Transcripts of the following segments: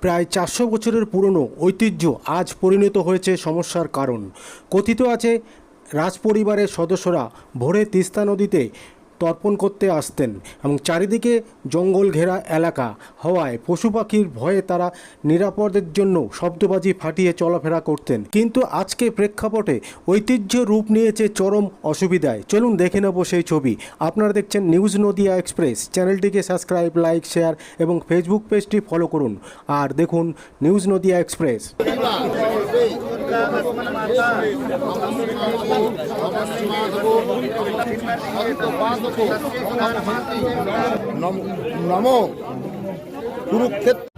প্রায় চারশো বছরের পুরনো ঐতিহ্য আজ পরিণত হয়েছে সমস্যার কারণ। কথিত আছে, রাজপরিবারের সদস্যরা ভোরে তিস্তা নদীতে তর্পণ করতে আসতেন এবং চারিদিকে জঙ্গল ঘেরা এলাকা। হওয়ায় পশু পাখির ভয়ে তারা নিরাপদের জন্য শব্দবাজি ফাটিয়ে চলাফেরা করতেন। কিন্তু আজকে প্রেক্ষাপটে ঐতিহ্য রূপ নিয়েছে চরম অসুবিধায়। চলুন দেখে নেব সেই ছবি। আপনারা দেখছেন নিউজ নদিয়া এক্সপ্রেস। চ্যানেলটিকে সাবস্ক্রাইব, লাইক, শেয়ার এবং ফেসবুক পেজটি ফলো করুন। আর দেখুন নিউজ নদিয়া এক্সপ্রেস। নম। কুরুক্ষেত্র।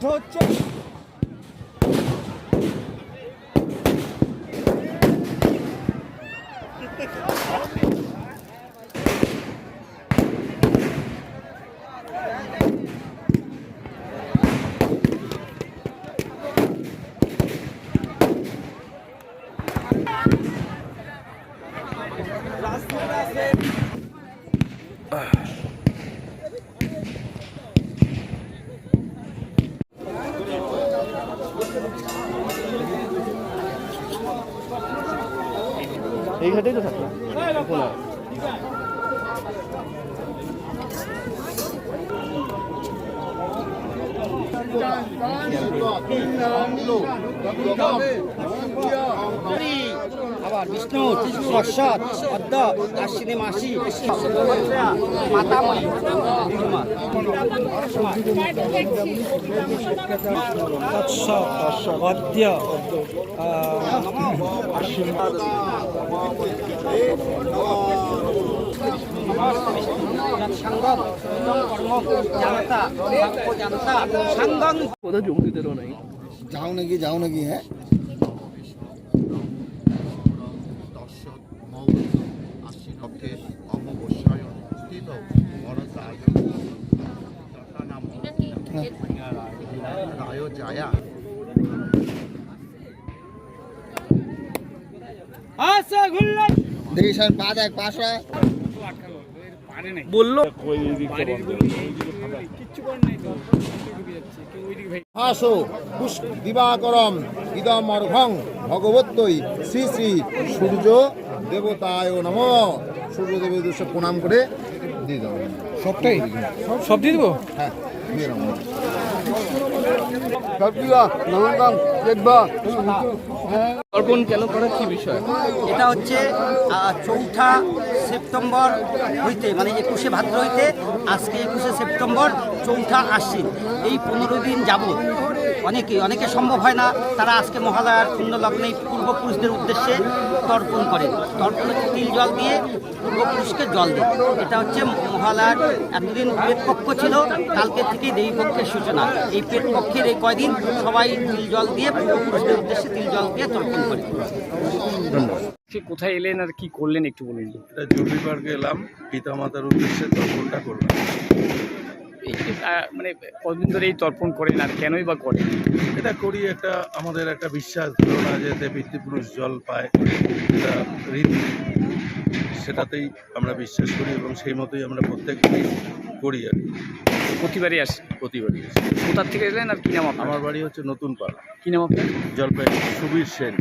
বাধ্য হচ্ছে। এই ঘাটেই তো থাকলাম। আবার বিষ্ণু সরস্বত পদ্ম আশ্বিনী মাসি মাতাময়ী অদ্য জানতা জানতা যাও নাকি যাও নাকি হ্যাঁ? আশ্বিনক্ষে অমবস্যায়ন স্থিত বরদায় নাম রায় জায়া। দেখি স্যার পা দেখ পাশা বলল। আসো দিবাকরম ইদম অর্ঘং ভগবত্যই শ্রী শ্রী সূর্য দেবতায় নম। সূর্য দেবের উদ্দেশ্যে প্রণাম করে দিয়ে দেবো সবটাই সব দিয়ে দেবো? হ্যাঁ দিয়ে তর্পণ কেন করার কি বিষয়? এটা হচ্ছে চৌঠা সেপ্টেম্বর হইতে মানে একুশে ভাদ্র হইতে আজকে একুশে সেপ্টেম্বর চৌঠা আশ্বিন এই পনেরো দিন যাবৎ। অনেকে অনেকে সম্ভব হয় না তারা আজকে মহালয়ার পুণ্য লগ্নে পূর্বপুরুষদের উদ্দেশ্যে তর্পণ করেন তর্পণ হচ্ছে তিল জল দিয়ে পূর্বপুরুষকে জল দেয়। এটা হচ্ছে মহালয়ার এতদিন পেটপক্ষ ছিল কালকে থেকেই দেবীপক্ষের সূচনা। এই পেটপক্ষের এই কয়দিন সবাই তিল জল দিয়ে পূর্বপুরুষদের উদ্দেশ্যে তিল জল দিয়ে তর্পণ করে। সে কোথায় এলেন আর কি করলেন একটু বলুন। এটা জুবলি পার্কে এলাম পিতা মাতার উদ্দেশ্যে তর্পণটা করলাম। মানে কতদিন ধরে এই তর্পণ করেন আর কেনই বা করেন? এটা করি একটা আমাদের একটা বিশ্বাস ধারণা যে পিতৃপুরুষ জল পায় এটা রীতি। সেটাতেই আমরা বিশ্বাস করি এবং সেই মতোই আমরা প্রত্যেক দিন করি আর কি। প্রতিবারই আসে? প্রতিবারই আসে। কোথার থেকে এলেন আর কি নাম আমার বাড়ি হচ্ছে নতুন পাড়া কি নাম আপনার? জলপাইগুড়ি। সুবীর সেন।